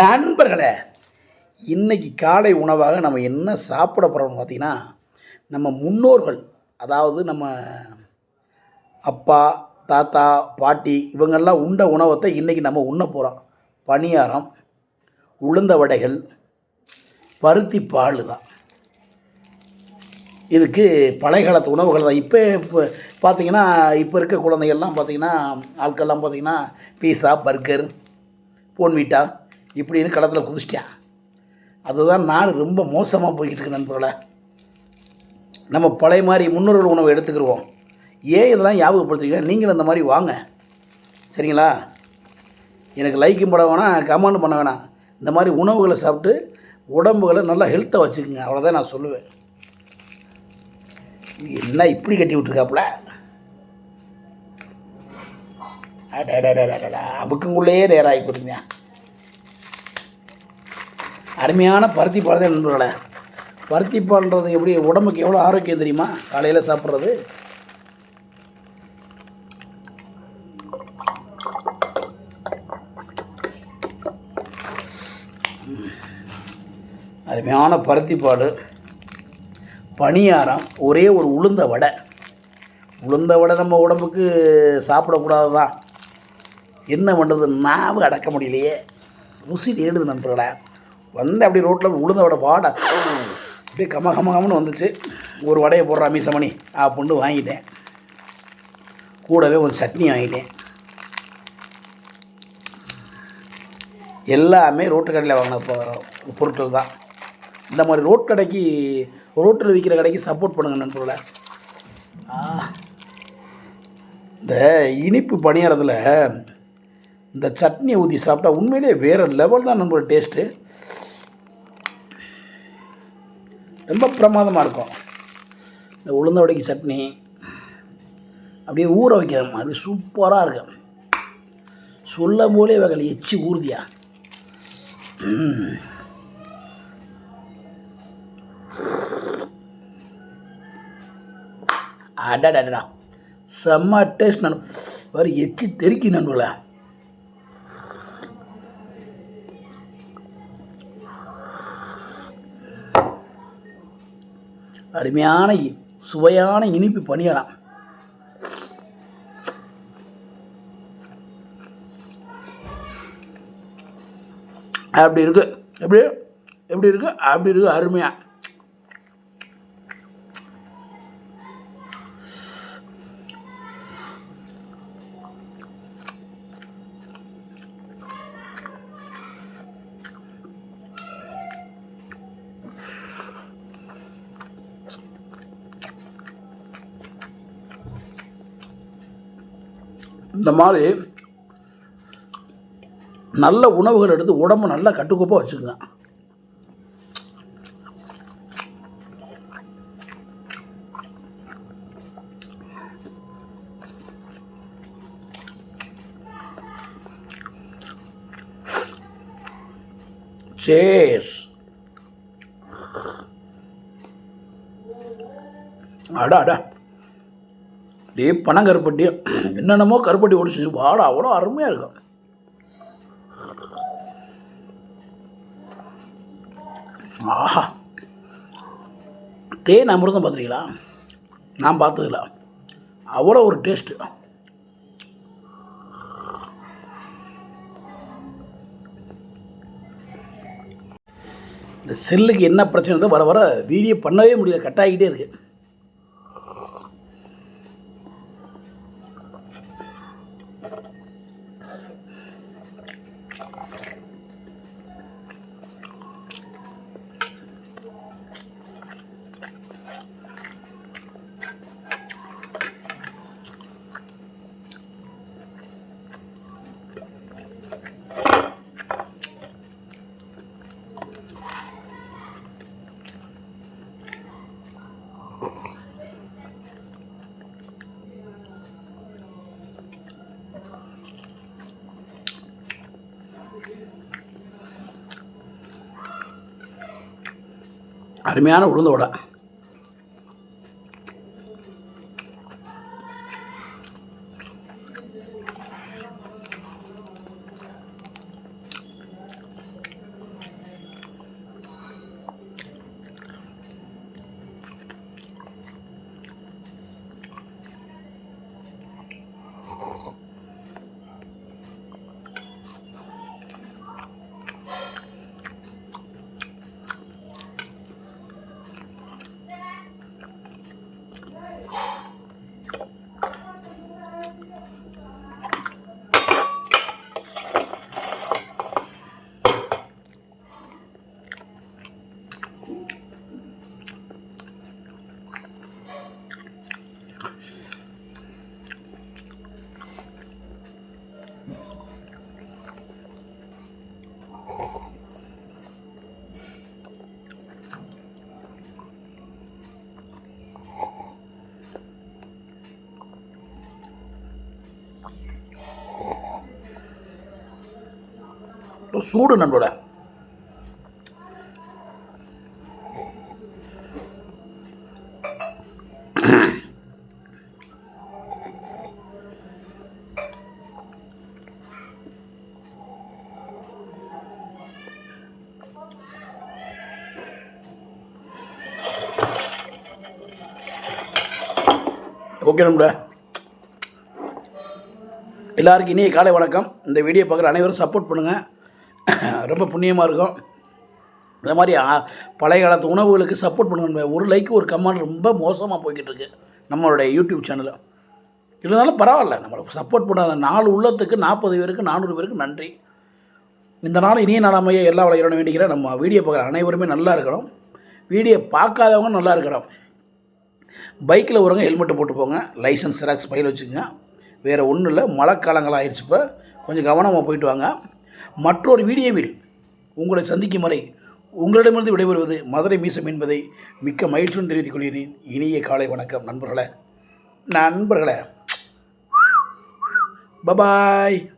நண்பர்களே இன்றைக்கி காலை உணவாக நம்ம என்ன சாப்பிட போகிறோம்னு பார்த்திங்கன்னா நம்ம முன்னோர்கள் அதாவது நம்ம அப்பா தாத்தா பாட்டி இவங்கெல்லாம் உண்ட உணவத்தை இன்றைக்கி நம்ம உண்ண போகிறோம் பணியாரம் உளுந்த வடைகள் பருத்தி பால் தான். இதுக்கு பழைய காலத்து உணவுகள் தான். இப்போ இப்போ பார்த்தீங்கன்னா இப்போ இருக்க குழந்தைகள்லாம் பார்த்திங்கன்னா ஆட்கள்லாம் பார்த்திங்கன்னா பீஸா பர்கர் போன்வீட்டா இப்படின்னு களத்தில் குதிச்சிட்டேன் அதுதான் நாடு ரொம்ப மோசமாக போய்கிட்டு இருக்கு நண்பர்களே. நம்ம பழைய மாதிரி முன்னோர்கள் உணவை எடுத்துக்கிடுவோம் ஏன் இதெல்லாம் ஞாபகப்படுத்திக்கிறேன் நீங்களும் இந்த மாதிரி வாங்க. சரிங்களா? எனக்கு லைக்கும் பண்ண வேணாம் கமெண்ட் பண்ண வேணாம். இந்த மாதிரி உணவுகளை சாப்பிட்டு உடம்புகளை நல்லா ஹெல்த்தை வச்சுக்கோங்க. அவ்வளோதான் நான் சொல்லுவேன். என்ன இப்படி கட்டி விட்டுருக்காப்புல? அடடடடடடா அமுக்குங்குள்ளேயே நேரம் ஆகி அருமையான பருத்தி பால் தான் நண்பர்களே. பருத்தி பால்ன்றது எப்படி உடம்புக்கு எவ்வளோ ஆரோக்கியம் தெரியுமா? காலையில் சாப்பிட்றது. அருமையான பருத்தி பால். பணியாரம் ஒரே ஒரு உளுந்த வடை. உளுந்த வடை நம்ம உடம்புக்கு சாப்பிடக்கூடாது தான் என்ன பண்ணுறது நாவு அடக்க முடியலையே. ருசி தேடுது நண்பர்களே. வந்து அப்படி ரோட்டில் உளுந்த வடை வாடை. அப்படியே கம கம வந்துச்சு. ஒரு வடையை போடுற மீசமணி. அப்படின்னு வாங்கிட்டேன். கூடவே ஒரு சட்னி வாங்கிட்டேன். எல்லாமே ரோட்டு கடையில் வாங்கின பொருட்கள் தான். இந்த மாதிரி ரோட் கடைக்கு ரோட்டில் விற்கிற கடைக்கு சப்போர்ட் பண்ணுங்க நண்பர்களை. இந்த இனிப்பு பணியாரத்தில் இந்த சட்னி ஊற்றி சாப்பிட்டா உண்மையிலே வேறு லெவல் தான் நம்மளோட டேஸ்ட்டு ரொம்ப பிரமாதமாக இருக்கும். இந்த உளுந்த வடைக்கு சட்னி அப்படியே ஊற வைக்கிற மாதிரி சூப்பராக இருக்கும். சொல்லும் போலே வகை எச்சி ஊறுதியா. அடடா செம்ம டேஸ்ட் நான் வேறு எச்சி தெறிக்கி நண்பர்களே. அருமையான சுவையான இனிப்பு பணியலாம். அப்படி இருக்கு. எப்படி? எப்படி இருக்கு? அப்படி இருக்கு. அருமையாக இந்த மாதிரி நல்ல உணவுகள் எடுத்து உடம்பு நல்லா கட்டுக்கோப்பாக வச்சுக்கோங்க. சேஸ் அடா அடா. அப்படியே பனங்கருப்பட்டி என்னென்னமோ கருப்பட்டி ஒடிச்சு வாடா அவ்வளோ அருமையாக இருக்கும் ஆஹா. தேன் அமிர்தம் பார்த்துருக்கீங்களா? நான் பார்த்ததில்ல. அவ்வளோ ஒரு டேஸ்ட்டு இந்த செல்லுக்கு என்ன பிரச்சனை வர வர வீடியோ பண்ணவே முடியல. கட் இருக்குது அருமையான உளுந்த வடை. சூடு நண்போட ஓகே நண்பா எல்லாருக்கும் இனிய காலை வணக்கம். இந்த வீடியோ பார்க்குற அனைவரும் சப்போர்ட் பண்ணுங்கள் ரொம்ப புண்ணியமாக இருக்கும். இந்த மாதிரி பழைய காலத்து உணவுகளுக்கு சப்போர்ட் பண்ணுங்க ஒரு லைக் ஒரு கமெண்ட் ரொம்ப மோசமாக போய்கிட்டு இருக்கு நம்மளுடைய யூடியூப் சேனலில் இருந்தாலும் பரவாயில்ல நம்மளுக்கு சப்போர்ட் பண்ண நாலு உள்ளத்துக்கு நாற்பது பேருக்கு நானூறு பேருக்கு நன்றி. இந்த நாள் இனிய நாளாமையை எல்லா வளைகிறோன்னு வேண்டிக்கிறேன். நம்ம வீடியோ பார்க்குற அனைவருமே நல்லா இருக்கணும். வீடியோ பார்க்காதவங்க நல்லா இருக்கணும். பைக்கில் ஒருங்க ஹெல்மெட்டு போட்டு போங்க. லைசன்ஸ் ஜெராக்ஸ் பயில் வச்சுக்கோங்க. வேறு ஒன்றும் இல்லை மழைக்காலங்கள் ஆயிடுச்சு இப்போ. கொஞ்சம் கவனமாக போயிட்டு வாங்க. மற்றொரு வீடியோவில் உங்களை சந்திக்கும் வரை உங்களிடமிருந்து விடைபெறுவது மதுரை மீசம் என்பதை மிக்க மகிழ்ச்சியுடன் தெரிவித்துக் கொள்கிறேன். இனிய காலை வணக்கம் நண்பர்களே. நண்பர்களே. பபாய்